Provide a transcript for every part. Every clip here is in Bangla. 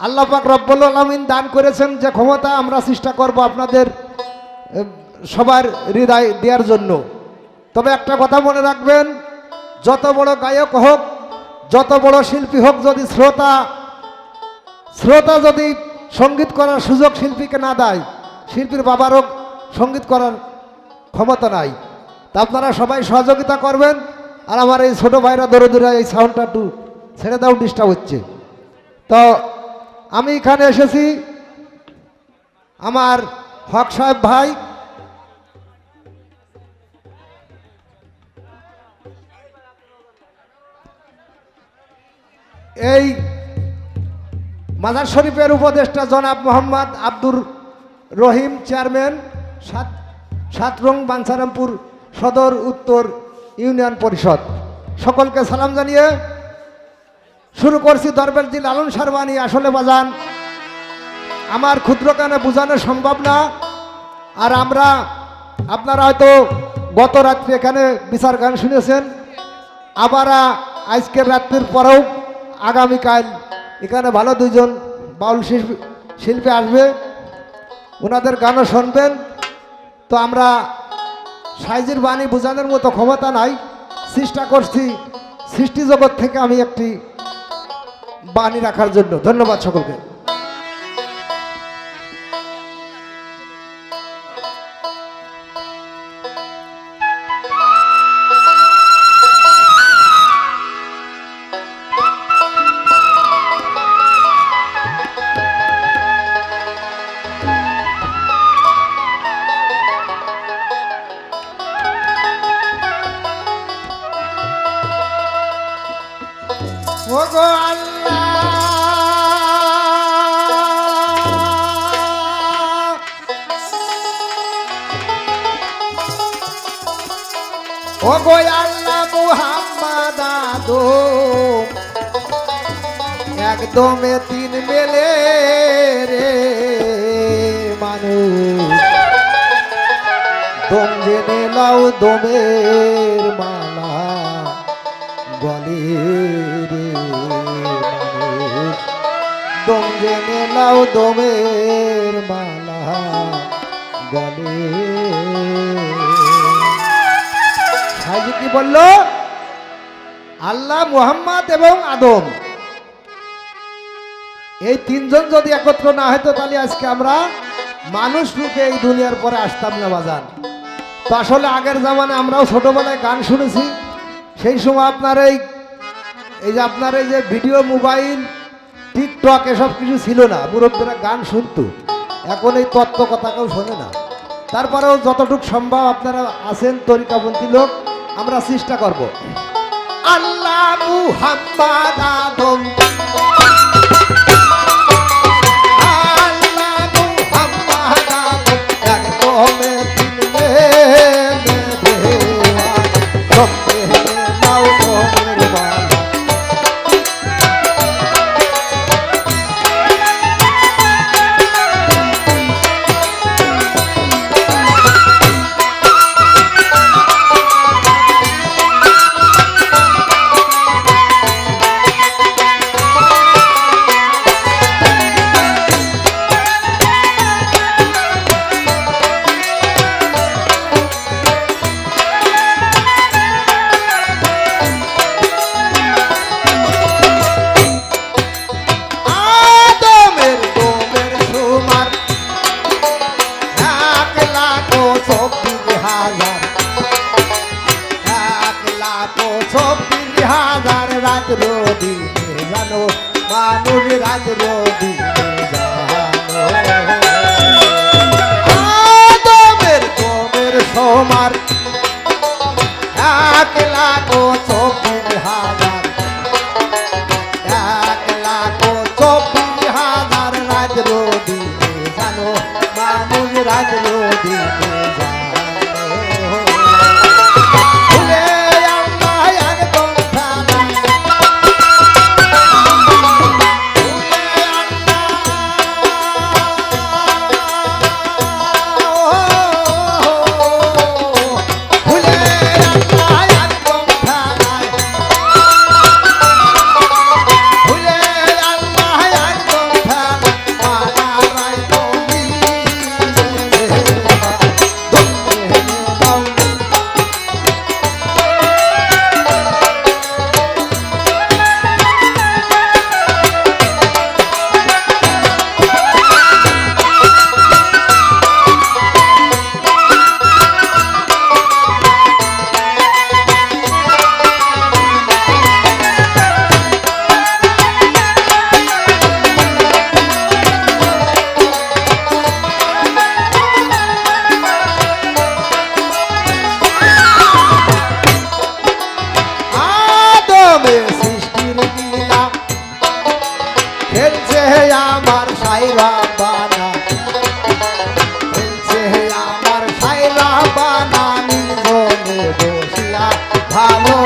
আল্লাহ পাক রব্বুল আলমিন দান করেছেন যে ক্ষমতা আমরা চেষ্টা করব আপনাদের সবার হৃদয় দেওয়ার জন্য। তবে একটা কথা মনে রাখবেন, যত বড় গায়ক হোক, যত বড় শিল্পী হোক, যদি শ্রোতা শ্রোতা যদি সংগীত করার সুযোগ শিল্পীকে না দেয়, শিল্পীর বাবারও সংগীত করার ক্ষমতা নাই। তা আপনারা সবাই সহযোগিতা করবেন, আর আমার এই ছোটো ভাইরা দৌড়ে দৌড়ে এই সাউন্ডটা একটু ছেড়ে দাও ডিস্টার্ব হচ্ছে। তো আমি এখানে এসেছি আমার হক সাহেব ভাই। এই মাজার শরীফের উপদেষ্টা জনাব মোহাম্মদ আব্দুর রহিম চেয়ারম্যান, সাত সাতরং বাঞ্ছারামপুর সদর উত্তর ইউনিয়ন পরিষদ। সকলকে সালাম জানিয়ে শুরু করছি দরবার জি লালন সারবানি আসলে বাজান। আমার ক্ষুদ্র কানে বোঝানো সম্ভব না। আর আমরা, আপনারা হয়তো গত রাত্রে এখানে বিচার গান শুনেছেন। আবার আজকের রাত্রির পরেও আগামীকাল এখানে ভালো দুজন বাউল শিল্পী শিল্পী আসবে। ওনাদের গানও শুনবেন। তো আমরা সাইজের বাণী বোঝানোর মতো ক্ষমতা নাই। চেষ্টা করছি সৃষ্টি জগৎ থেকে আমি একটি বাণী রাখার জন্য। ধন্যবাদ সকলকে। ও গো একদমে তিন মেলে রে মানুষ। দম লাও দমের মালা, গলে রে দম লাও দমের মালা, গলে সাজি কি বলল, আল্লাহ মুহাম্মদ এবং আদম। এই তিনজন যদি একত্র না হতো তাহলে আজকে আমরা মানুষ রূপে এই দুনিয়ার পরে আসতাম না বাজান তো আসলে আগের জামানে আমরাও ছোটবেলায় গান শুনেছি। সেই সময় আপনার এই এই যে আপনার এই যে ভিডিও, মোবাইল, টিকটক, এসব কিছু ছিল না। মুরব্বীরা গান শুনতো। এখন এই তত্ত্ব কথা কেউ শোনে না। তারপরেও যতটুকু সম্ভব আপনারা আছেন তরিকাপন্থী লোক। আমরা চেষ্টা করব। আল্লাহ মুহাম্মাদ আদম। রাত জানো। মানুষ রাত রোদিনে জানো আদমের দোমের সোমার এক লাখ চব্বিশ হাজার। এক লাখ চব্বিশ হাজার রাজ রোদিনে জানো, মানুষ রাজ রোদিনে ভালো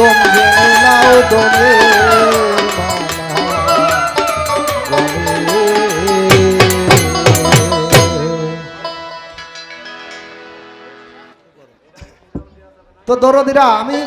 তোমরে নাও তোমরে তো দরদিরা আমি